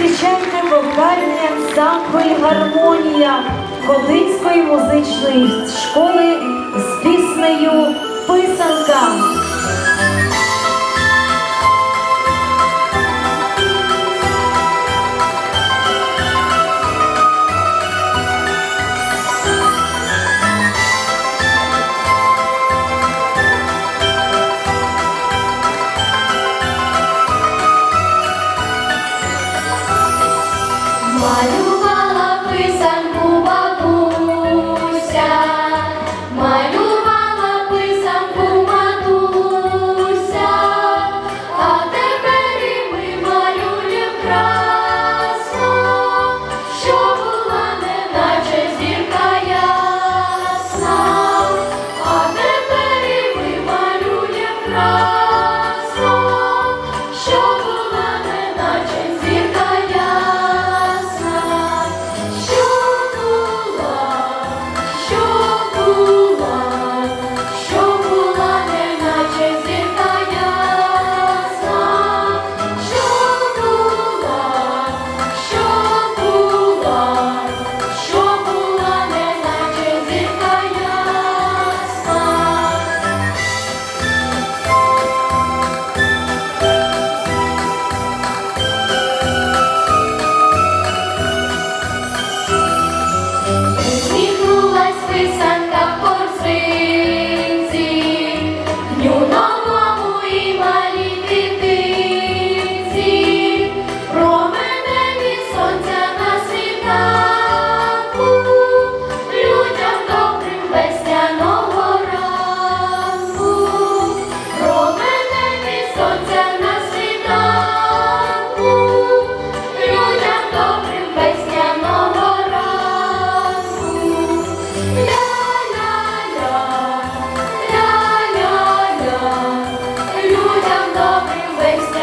зустрічайте вокальний ансамбль гармонія Ходинської музичної школи з піснею Писанка. Thanks.